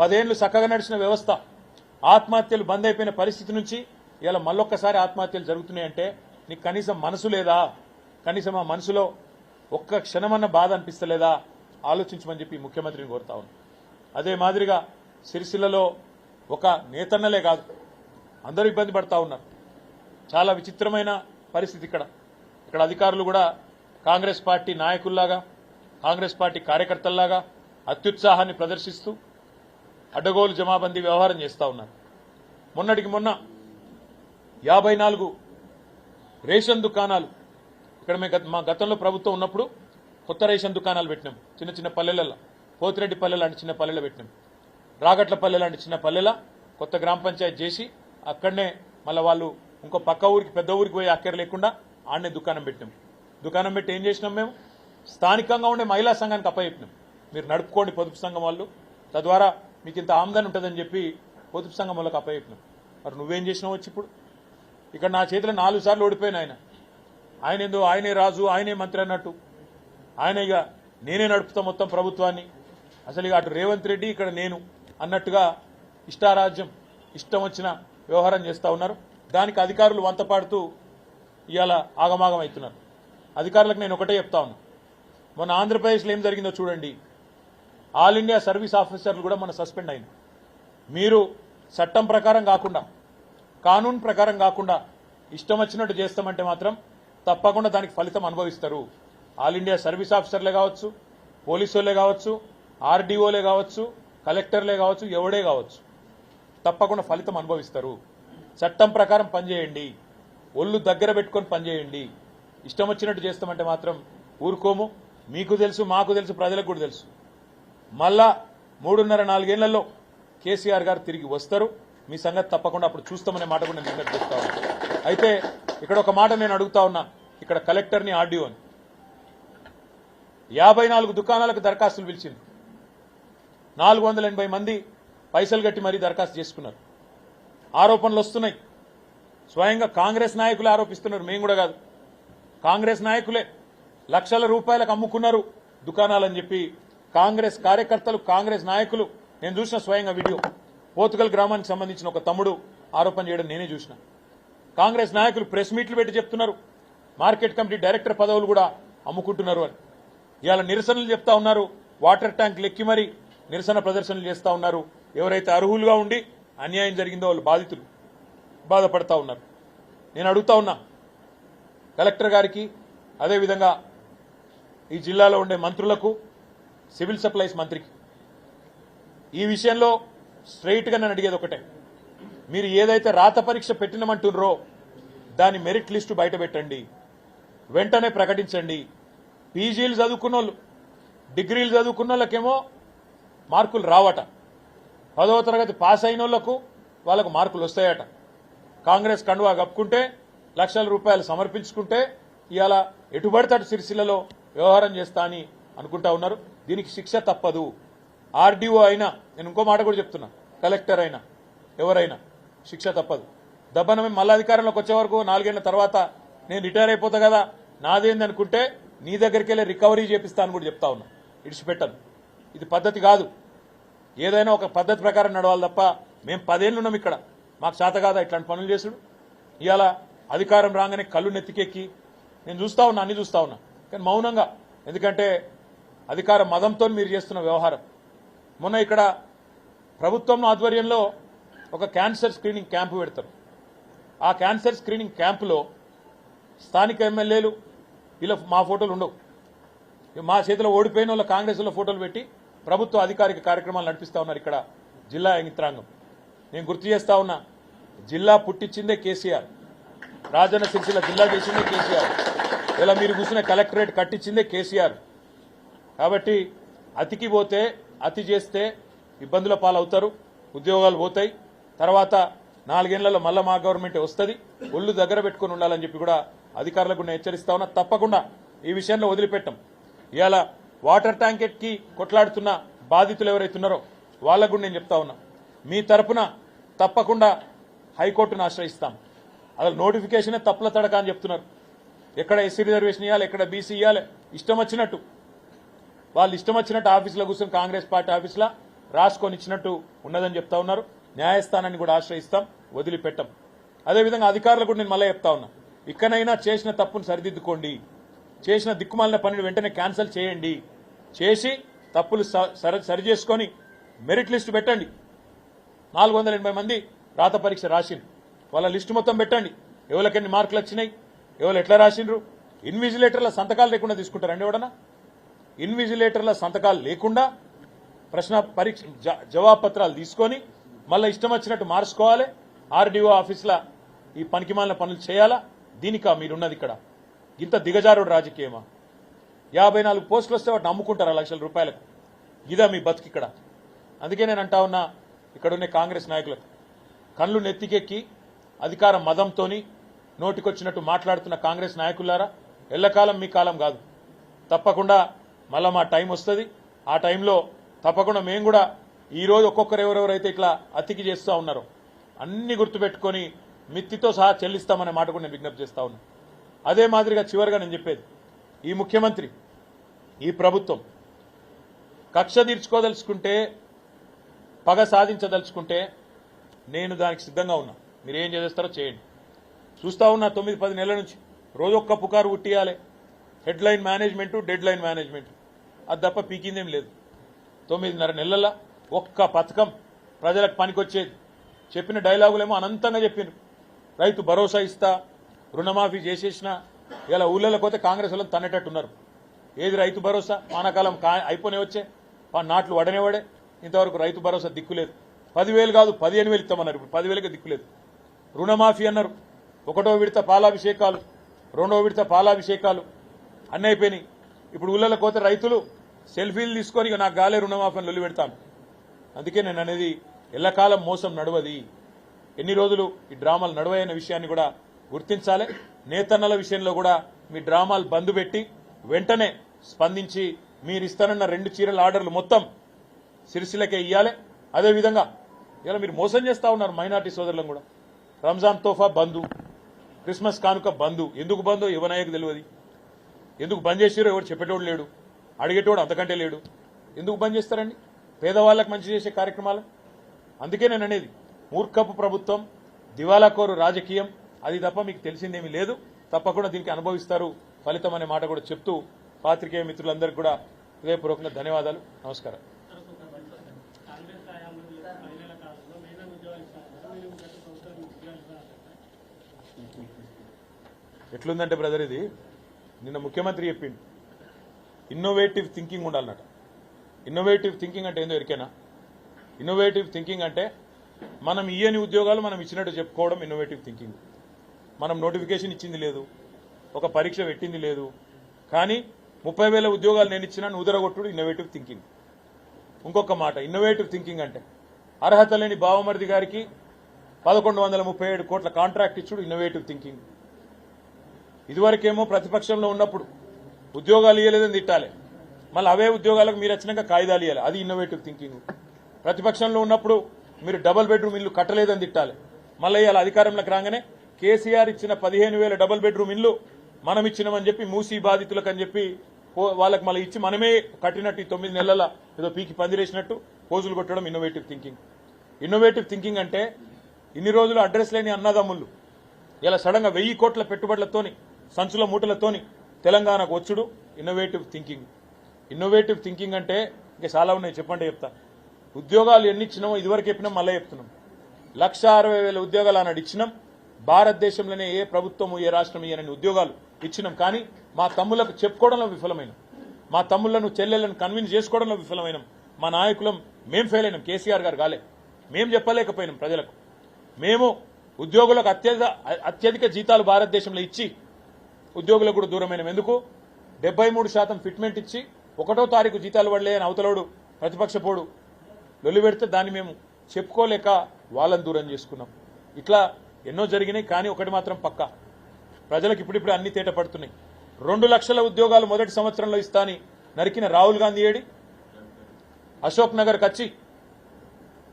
పదేళ్ళు చక్కగా నడిచిన వ్యవస్థ. ఆత్మహత్యలు బంద్ అయిపోయిన పరిస్థితి నుంచి ఇలా మళ్ళొక్కసారి ఆత్మహత్యలు జరుగుతున్నాయంటే నీకు కనీసం మనసు లేదా? కనీసం ఆ మనసులో ఒక్క క్షణమన్న బాధ అనిపిస్తలేదా? ఆలోచించమని చెప్పి ముఖ్యమంత్రిని కోరుతా ఉన్నాను అదే మాదిరిగా సిరిసిల్లలో ఒక నేతన్నలే కాదు అందరూ ఇబ్బంది పడతా ఉన్నారు. చాలా విచిత్రమైన పరిస్థితి ఇక్కడ. ఇక్కడ అధికారులు కూడా కాంగ్రెస్ పార్టీ నాయకుల్లాగా కాంగ్రెస్ పార్టీ కార్యకర్తల్లాగా అత్యుత్సాహాన్ని ప్రదర్శిస్తూ అడ్డగోలు జమాబందీ వ్యవహారం చేస్తూ ఉన్నారు మొన్నటికి మొన్న యాభై నాలుగు రేషన్ దుకాణాలు ఇక్కడ మేము గత- మా గతంలో ప్రభుత్వం ఉన్నప్పుడు కొత్త రేషన్ దుకాణాలు పెట్టినాం. చిన్న చిన్న పల్లెలలో పోతిరెడ్డి పల్లె లాంటి చిన్న పల్లెలో పెట్టినాం. రాగట్ల పల్లె లాంటి చిన్న పల్లెల కొత్త గ్రామ పంచాయతీ చేసి అక్కడనే మళ్ళీ వాళ్ళు ఇంకో పక్క ఊరికి పెద్ద ఊరికి పోయి అక్కర లేకుండా ఆడనే దుకాణం పెట్టినాం. దుకాణం పెట్టి ఏం చేసినాం మేము? స్థానికంగా ఉండే మహిళా సంఘానికి అప్పచెప్పినాం. మీరు నడుపుకోండి పొదుపు సంఘం వాళ్ళు. తద్వారా మీకు ఇంత ఆమ్దాని ఉంటుందని చెప్పి పొదుపు సంఘం వాళ్ళకి అప్పచెప్పినాం. మరి నువ్వేం చేసినావు వచ్చి ఇప్పుడు? ఇక్కడ నా చేతిలో నాలుగు సార్లు ఓడిపోయాను ఆయన. ఆయన ఏందో ఆయనే రాజు ఆయనే మంత్రి అన్నట్టు. ఆయన ఇక నేనే నడుపుతా మొత్తం ప్రభుత్వాన్ని. అసలు ఇక అటు రేవంత్ రెడ్డి ఇక్కడ నేను అన్నట్టుగా ఇష్టారాజ్యం ఇష్టం వచ్చిన వ్యవహారం చేస్తూ ఉన్నారు. దానికి అధికారులు వంతపాడుతూ ఇవాళ ఆగమాగం అవుతున్నారు. అధికారులకు నేను ఒకటే చెప్తా ఉన్నా. మొన్న ఆంధ్రప్రదేశ్లో ఏం జరిగిందో చూడండి. ఆల్ ఇండియా సర్వీస్ ఆఫీసర్లు కూడా మన సస్పెండ్ అయింది మీరు చట్టం ప్రకారం కాకుండా కానూన్ ప్రకారం కాకుండా ఇష్టం వచ్చినట్టు చేస్తామంటే మాత్రం తప్పకుండా దానికి ఫలితం అనుభవిస్తారు. ఆల్ ఇండియా సర్వీస్ ఆఫీసర్లే కావచ్చు పోలీసులే కావచ్చు ఆర్డీఓలే కావచ్చు కలెక్టర్లే కావచ్చు ఎవడే కావచ్చు. తప్పకుండా ఫలితం అనుభవిస్తారు. చట్టం ప్రకారం పనిచేయండి. ఒళ్ళు దగ్గర పెట్టుకొని పనిచేయండి. ఇష్టం వచ్చినట్టు చేస్తామంటే మాత్రం ఊరుకోము. మీకు తెలుసు మాకు తెలుసు ప్రజలకు కూడా తెలుసు. మళ్ళా మూడున్నర నాలుగేళ్ళలో కేసీఆర్ గారు తిరిగి వస్తారు. మీ సంగతి తప్పకుండా అప్పుడు చూస్తామనే మాట కూడా నేను విజ్ఞప్తి చేస్తా ఉన్నా. అయితే ఇక్కడ ఒక మాట నేను అడుగుతా ఉన్నా. ఇక్కడ కలెక్టర్ని ఆర్డీఓని యాభై నాలుగు దుకాణాలకు దరఖాస్తులు పిలిచింది. నాలుగు వందల ఎనభై మంది పైసలు కట్టి మరీ దరఖాస్తు చేసుకున్నారు. ఆరోపణలు వస్తున్నాయి. స్వయంగా కాంగ్రెస్ నాయకులే ఆరోపిస్తున్నారు. మేము కూడా కాదు. కాంగ్రెస్ నాయకులే లక్షల రూపాయలకు అమ్ముకున్నారు దుకాణాలని చెప్పి కాంగ్రెస్ కార్యకర్తలు కాంగ్రెస్ నాయకులు. నేను చూసిన స్వయంగా వీడియో. పోతుగల్ గ్రామానికి సంబంధించిన ఒక తమ్ముడు ఆరోపణ చేయడం నేనే చూసిన. కాంగ్రెస్ నాయకులు ప్రెస్ మీట్లు పెట్టి చెప్తున్నారు. మార్కెట్ కమిటీ డైరెక్టర్ పదవులు కూడా అమ్ముకుంటున్నారు అని. ఇవాళ నిరసనలు చెప్తా ఉన్నారు. వాటర్ ట్యాంక్ లెక్కి మరి నిరసన ప్రదర్శనలు చేస్తా ఉన్నారు. ఎవరైతే అర్హులుగా ఉండి అన్యాయం జరిగిందో వాళ్ళు బాధితులు. బాధపడతా ఉన్నారు. నేను అడుగుతా ఉన్నా కలెక్టర్ గారికి అదేవిధంగా ఈ జిల్లాలో ఉండే మంత్రులకు సివిల్ సప్లైస్ మంత్రికి. ఈ విషయంలో స్ట్రైట్గా నేను అడిగేది ఒకటే. మీరు ఏదైతే రాత పరీక్ష పెట్టినమంటున్నారో దాని మెరిట్ లిస్టు బయట పెట్టండి. వెంటనే ప్రకటించండి. పీజీలు చదువుకున్న వాళ్ళు డిగ్రీలు చదువుకున్న వాళ్ళకేమో మార్కులు రావట. పదవ తరగతి పాస్ అయిన వాళ్ళకు వాళ్ళకు మార్కులు వస్తాయట. కాంగ్రెస్ కండువా కప్పుకుంటే లక్షల రూపాయలు సమర్పించుకుంటే ఇవాళ ఎటుబడితటు సిరిసిల్లలో వ్యవహారం చేస్తా అని అనుకుంటా ఉన్నారు. దీనికి శిక్ష తప్పదు. ఆర్డీఓ అయినా నేను ఇంకో మాట కూడా చెప్తున్నా కలెక్టర్ అయినా ఎవరైనా శిక్ష తప్పదు. దబ్బన మేము మళ్ళా అధికారంలోకి వచ్చే వరకు నాలుగేళ్ళ తర్వాత నేను రిటైర్ అయిపోతా కదా నాదేంది అనుకుంటే నీ దగ్గరికి వెళ్ళి రికవరీ చేపిస్తాను కూడా చెప్తా ఉన్నా. ఇడిచిపెట్టను ఇది పద్ధతి కాదు. ఏదైనా ఒక పద్ధతి ప్రకారం నడవాలి తప్ప మేము పదేళ్ళు ఉన్నాం ఇక్కడ. మాకు చేత కాదా ఇట్లాంటి పనులు చేసుడు. ఇవాళ అధికారం రాగానే కళ్ళు నెత్తికెక్కి. నేను చూస్తా ఉన్నా అన్ని చూస్తా ఉన్నా. కానీ మౌనంగా. ఎందుకంటే అధికార మదంతో మీరు చేస్తున్న వ్యవహారం. మొన్న ఇక్కడ ప్రభుత్వం ఆధ్వర్యంలో ఒక క్యాన్సర్ స్క్రీనింగ్ క్యాంపు పెడతారు. ఆ క్యాన్సర్ స్క్రీనింగ్ క్యాంపులో స్థానిక ఎమ్మెల్యేలు వీళ్ళ మా ఫోటోలు ఉండవు. మా చేతిలో ఓడిపోయిన వాళ్ళ కాంగ్రెస్లో ఫోటోలు పెట్టి ప్రభుత్వ అధికారిక కార్యక్రమాలు నడిపిస్తూ ఉన్నారు ఇక్కడ జిల్లా యంత్రాంగం. నేను గుర్తు చేస్తా ఉన్నా జిల్లా పుట్టించిందే కేసీఆర్. రాజన్న సిరిసిల్ల జిల్లా చేసిందే కేసీఆర్. ఇలా మీరు కూర్చున్న కలెక్టరేట్ కట్టించిందే కేసీఆర్. కాబట్టి అతికి పోతే అతి చేస్తే ఇబ్బందుల పాలవుతారు ఉద్యోగాలు పోతాయి. తర్వాత నాలుగేళ్ళలో మళ్ళా మా గవర్నమెంట్ వస్తుంది ఒళ్ళు దగ్గర పెట్టుకుని ఉండాలని చెప్పి కూడా అధికారులకు నేను హెచ్చరిస్తా ఉన్నా. తప్పకుండా ఈ విషయంలో వదిలిపెట్టం. ఇవాళ వాటర్ ట్యాంకెట్కి కొట్లాడుతున్న బాధితులు ఎవరైతున్నారో వాళ్ళకు నేను చెప్తా ఉన్నా. మీ తరపున తప్పకుండా హైకోర్టును ఆశ్రయిస్తాం. అసలు నోటిఫికేషనే తప్పుల తడక అని చెప్తున్నారు. ఎక్కడ ఎస్సీ రిజర్వేషన్ ఇవ్వాలి ఎక్కడ బీసీ ఇవ్వాలి ఇష్టం వచ్చినట్టు వాళ్ళు ఇష్టం వచ్చినట్టు ఆఫీసులో కూర్చొని కాంగ్రెస్ పార్టీ ఆఫీసులో రాసుకొని ఇచ్చినట్టు ఉన్నదని చెప్తా ఉన్నారు. న్యాయస్థానాన్ని కూడా ఆశ్రయిస్తాం వదిలిపెట్టం. అదేవిధంగా అధికారులకు కూడా నేను మళ్ళీ చెప్తా ఉన్నా ఇక్కడైనా చేసిన తప్పును సరిదిద్దుకోండి. చేసిన దిక్కుమాలిన పనిని వెంటనే క్యాన్సిల్ చేయండి. చేసి తప్పులు స- సరి సరి చేసుకొని మెరిట్ లిస్ట్ పెట్టండి. నాలుగు వందల ఎనభై మంది రాత పరీక్ష రాసిండ్రు. వాళ్ళ లిస్టు మొత్తం పెట్టండి. ఎవరికి ఎన్ని మార్కులు వచ్చినాయి ఎవరు ఎట్లా రాసిండ్రు? ఇన్విజిలేటర్ల సంతకాలు లేకుండా తీసుకుంటారండి ఎవడన్నా ఇన్విజిలేటర్ల సంతకాలు లేకుండా ప్రశ్న పరీక్ష జ- జవాబు పత్రాలు తీసుకొని మళ్ళీ ఇష్టం వచ్చినట్టు మార్చుకోవాలి. ఆర్డీఓ ఆఫీసుల ఈ పనికిమాలిన పనులు చేయాలా? దీనికా మీరున్నది ఇక్కడ. ఇంత దిగజారుడు రాజకీయమా? యాభై నాలుగు పోస్టులు వస్తే వాటిని అమ్ముకుంటారా లక్షల రూపాయలకు? ఇదా మీ బతుకు ఇక్కడ. అందుకే నేను అంటా ఉన్నా ఇక్కడున్న కాంగ్రెస్ నాయకులకు. కళ్ళు నెత్తికెక్కి అధికార మదంతో నోటికొచ్చినట్టు మాట్లాడుతున్న కాంగ్రెస్ నాయకులారా ఎల్లకాలం మీ కాలం కాదు. తప్పకుండా మళ్ళా మా టైం వస్తుంది. ఆ టైంలో తప్పకుండా మేము కూడా ఈ రోజు ఒక్కొక్కరు ఎవరెవరైతే ఇట్లా అతికి చేస్తూ ఉన్నారో అన్ని గుర్తుపెట్టుకొని మిత్తితో సహా చెల్లిస్తామనే మాట కూడా నేను విజ్ఞప్తి చేస్తా ఉన్నా. అదే మాదిరిగా చివరిగా నేను చెప్పేది ఈ ముఖ్యమంత్రి ఈ ప్రభుత్వం కక్ష తీర్చుకోదలుచుకుంటే పగ సాధించదలుచుకుంటే నేను దానికి సిద్ధంగా ఉన్నా. మీరు ఏం చేస్తారో చేయండి. చూస్తా ఉన్నా తొమ్మిది పది నెలల నుంచి రోజొక్క పుకారు ఉట్టియాలి. Headline management deadline dead line management. అది తప్ప పీకిందేం లేదు. తొమ్మిదిన్నర నెలల ఒక్క పథకం ప్రజలకు పనికొచ్చేది. చెప్పిన డైలాగులేమో అనంతంగా చెప్పిండ్రు రైతు భరోసా ఇస్తా రుణమాఫీ చేసేసిన ఇలా ఊళ్ళలో పోతే కాంగ్రెస్ వాళ్ళని తన్నేటట్టున్నారు. ఏది రైతు భరోసా? వానాకాలం కా అయిపోనే వచ్చే నాట్లు వడనేవాడే ఇంతవరకు రైతు భరోసా దిక్కులేదు పదివేలు కాదు పదిహేను వేలు ఇస్తామన్నారు ఇప్పుడు. పదివేలకి దిక్కులేదు రుణమాఫీ అన్నారు. ఒకటో విడత పాలాభిషేకాలు రెండో విడత పాలాభిషేకాలు అన్నీ అయిపోయినాయి. ఇప్పుడు ఊళ్ళలో పోతే రైతులు సెల్ఫీలు తీసుకొని ఇక నాకు గాలే రుణమాఫీని లొల్లి పెడతాను. అందుకే నేను అనేది ఎల్లకాలం మోసం నడవది. ఎన్ని రోజులు ఈ డ్రామాలు నడవయన్న విషయాన్ని కూడా గుర్తించాలి. నేతన్నల విషయంలో కూడా మీ డ్రామాలు బంద్ పెట్టి వెంటనే స్పందించి మీరు ఇస్తానన్న రెండు చీరల ఆర్డర్లు మొత్తం సిరిసిలకే ఇయ్యాలి. అదేవిధంగా ఇలా మీరు మోసం చేస్తా ఉన్నారు మైనార్టీ సోదరులను కూడా. రంజాన్ తోఫా బంధు క్రిస్మస్ కానుక బంధు ఎందుకు బంధు యువనాయకు తెలియదు. ఎందుకు బంద్ చేసిరో ఎవరు చెప్పేటోడు లేడు. అడిగేటోడు అంతకంటే లేడు. ఎందుకు బంద్ చేస్తారండి? పేదవాళ్ళకి మంచి చేసే కార్యక్రమాలు? అందుకే నేను అనేది మూర్ఖపు ప్రభుత్వం దివాలాకోరు రాజకీయం అది తప్ప మీకు తెలిసిందేమీ లేదు. తప్పకుండా దీనికి అనుభవిస్తారు. ఫలితం అనే మాట కూడా చెప్తూ పాత్రికేయ మిత్రులందరికీ కూడా హృదయపూర్వకంగా ధన్యవాదాలు. నమస్కారం. ఎట్లుందంటే బ్రదర్ ఇది? నిన్న ముఖ్యమంత్రి చెప్పిండు. ఇన్నోవేటివ్ థింకింగ్ ఉండాలన్నట ఇన్నోవేటివ్ థింకింగ్ అంటే ఏందో ఎరికేనా? ఇన్నోవేటివ్ థింకింగ్ అంటే మనం ఇయ్యని ఉద్యోగాలు మనం ఇచ్చినట్టు చెప్పుకోవడం ఇన్నోవేటివ్ థింకింగ్ మనం నోటిఫికేషన్ ఇచ్చింది లేదు ఒక పరీక్ష పెట్టింది లేదు కానీ ముప్పై వేల ఉద్యోగాలు నేను ఇచ్చినాను ఉదరగొట్టుడు ఇన్నోవేటివ్ థింకింగ్ ఇంకొక మాట ఇన్నోవేటివ్ థింకింగ్ అంటే అర్హత లేని బావమరిది గారికి పదకొండు వందల ముప్పై ఏడు కోట్ల కాంట్రాక్ట్ ఇచ్చుడు ఇన్నోవేటివ్ థింకింగ్ ఇదివరకేమో ప్రతిపక్షంలో ఉన్నప్పుడు ఉద్యోగాలు ఇవ్వలేదని తిట్టాలి. మళ్ళీ అవే ఉద్యోగాలకు మీరు వచ్చినాక కాయిదాలు ఇవ్వాలి అది ఇన్నోవేటివ్ థింకింగ్ ప్రతిపక్షంలో ఉన్నప్పుడు మీరు డబుల్ బెడ్రూమ్ ఇల్లు కట్టలేదని తిట్టాలి. మళ్ళీ ఇవాళ అధికారంలోకి రాగానే కేసీఆర్ ఇచ్చిన పదిహేను వేల డబుల్ బెడ్రూమ్ ఇల్లు మనం ఇచ్చినామని చెప్పి మూసీ బాధితులకు అని చెప్పి వాళ్ళకి మళ్ళీ ఇచ్చి మనమే కట్టినట్టు ఈ తొమ్మిది నెలల ఏదో పీకి పందిరేసినట్టు పోజులు కొట్టడం ఇన్నోవేటివ్ థింకింగ్ ఇన్నోవేటివ్ థింకింగ్ అంటే ఇన్ని రోజులు అడ్రస్ లేని అన్నదమ్ముళ్ళు. ఇలా సడన్గా వెయ్యి కోట్ల పెట్టుబడులతోని సంచుల మూటలతోని తెలంగాణకు వచ్చుడు ఇన్నోవేటివ్ థింకింగ్ ఇన్నోవేటివ్ థింకింగ్ అంటే ఇంకా చాలా ఉన్నాయి చెప్పండి చెప్తా. ఉద్యోగాలు ఎన్ని ఇచ్చినామో ఇదివరకు చెప్పినాం మళ్ళీ చెప్తున్నాం. లక్ష అరవై వేల ఉద్యోగాలు అన్నాడు ఇచ్చినాం. భారతదేశంలోనే ఏ ప్రభుత్వము ఏ రాష్ట్రం ఇయ్యనని ఉద్యోగాలు ఇచ్చినాం. కానీ మా తమ్ములకు చెప్పుకోవడంలో విఫలమైన. మా తమ్ముళ్ళను చెల్లెలను కన్విన్స్ చేసుకోవడంలో విఫలమైనం. మా నాయకులం మేం ఫెయిల్ అయినాం. కేసీఆర్ గారు కాలే. మేం చెప్పలేకపోయినాం ప్రజలకు. మేము ఉద్యోగులకు అత్యధిక అత్యధిక జీతాలు భారతదేశంలో ఇచ్చి ఉద్యోగులకు కూడా దూరమైన. ఎందుకు? డెబ్బై మూడు శాతం ఫిట్మెంట్ ఇచ్చి ఒకటో తారీఖు జీతాలు పడలే అని అవతలోడు ప్రతిపక్షపోడు లొల్లి పెడితే దాన్ని మేము చెప్పుకోలేక వాళ్ళని దూరం చేసుకున్నాం. ఇట్లా ఎన్నో జరిగినాయి కానీ ఒకటి మాత్రం పక్కా. ప్రజలకు ఇప్పుడిప్పుడు అన్ని తేట పడుతున్నాయి. రెండు లక్షల ఉద్యోగాలు మొదటి సంవత్సరంలో ఇస్తాని నరికిన రాహుల్ గాంధీ ఏడి? అశోక్ నగర్ కచ్చి.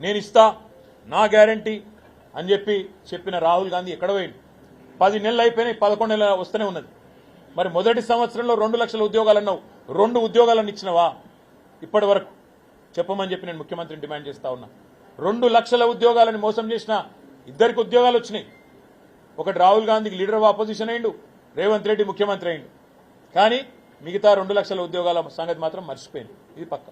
నేను ఇస్తా నా గ్యారంటీ అని చెప్పి చెప్పిన రాహుల్ గాంధీ ఎక్కడ పోయింది పది నెలలు అయిపోయినాయి పదకొండు నెలలు వస్తూనే ఉన్నది. మరి మొదటి సంవత్సరంలో రెండు లక్షల ఉద్యోగాలు అన్నావు. రెండు ఉద్యోగాలను ఇచ్చినవా? ఇప్పటి వరకు చెప్పమని చెప్పి నేను ముఖ్యమంత్రిని డిమాండ్ చేస్తా ఉన్నా. రెండు లక్షల ఉద్యోగాలను మోసం చేసిన ఇద్దరికి ఉద్యోగాలు వచ్చినాయి. ఒకటి రాహుల్ గాంధీకి లీడర్ ఆఫ్ ఆపోజిషన్ అయిండు రేవంత్ రెడ్డి ముఖ్యమంత్రి అయిండు. కానీ మిగతా రెండు లక్షల ఉద్యోగాల సంగతి మాత్రం మర్చిపోయింది. ఇది పక్క.